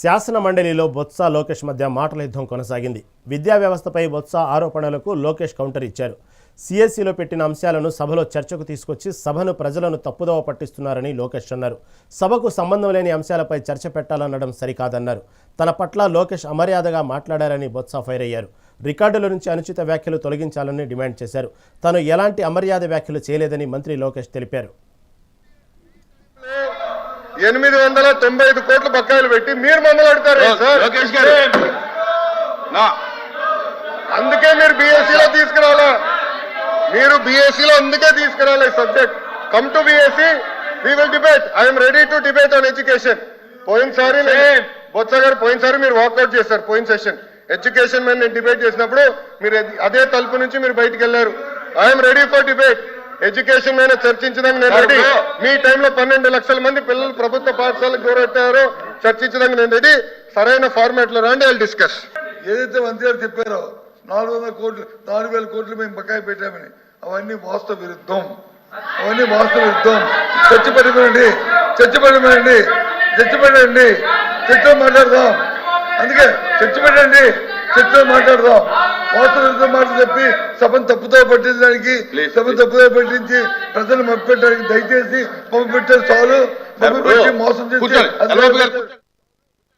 శాసన మండలిలో బొత్స లోకేష్ మధ్య మాటల యుద్ధం కొనసాగింది. విద్యా వ్యవస్థపై బొత్స ఆరోపణలకు లోకేష్ కౌంటర్ ఇచ్చారు. సిఎస్సిలో పెట్టిన అంశాలను సభలో చర్చకు తీసుకొచ్చి సభను ప్రజలను తప్పుదోవ పట్టిస్తున్నారని లోకేష్ అన్నారు. సభకు సంబంధం లేని అంశాలపై చర్చ పెట్టాలనడం సరికాదన్నారు. తన పట్ల లోకేష్ అమర్యాదగా మాట్లాడారని బొత్స ఫైర్ అయ్యారు. రికార్డుల నుంచి అనుచిత వ్యాఖ్యలు తొలగించాలని డిమాండ్ చేశారు. తాను ఎలాంటి అమర్యాద వ్యాఖ్యలు చేయలేదని మంత్రి లోకేష్ తెలిపారు. ఎనిమిది వందల తొంభై ఐదు కోట్ల బకాయిలు పెట్టి మీరు మమ్మల్ని అడుగుతారు అందుకే మీరు బీఎస్సీ లో తీసుకురావాలా మీరు బీఎస్సీ లో అందుకే తీసుకురావాలి subject. Come to BSc we will debate I'm ready to debate on education పోయినసారి బొత్స గారు పోయినసారి మీరు వాకౌట్ చేశారు పోయిన సెషన్ ఎడ్యుకేషన్ మీద నేను డిబేట్ చేసినప్పుడు మీరు అది- అదే తలుపు నుంచి మీరు బయటికి వెళ్ళారు. I'm ready for debate education మీద చర్చించడానికి నేను రెడీ. మీ టైంలో పన్నెండు లక్షల మంది పిల్లలు ప్రభుత్వ పాఠశాలకు దూరెట్టారో. చర్చించడానికి నేను రెడీ. సరైన ఫార్మాట్లో రండి ఐ డిస్కస్ ఏదైతే మంత్రి గారు చెప్పారో నాలుగు వందల కోట్లు నాలుగు వేల కోట్లు మేము బకాయి పెట్టామని అవన్నీ వాస్తవ విరుద్ధం. అవన్నీ వాస్తవ విరుద్ధం. చర్చ పెట్టమనండి చర్చ పెట్టమనండి చర్చ పెట్టండి చర్చలో మాట్లాడదాం. అందుకే చర్చ పెట్టండి. చర్చలో మాట్లాడదాం. విరుద్ధం మాట చెప్పి సభను తప్పుతో పట్టించడానికి సభను తప్పుతో పట్టించి ప్రజలు మప్పెట్టడానికి దయచేసి పంపు పెట్టారు చాలు. పంపు పెట్టి మోసం చేసి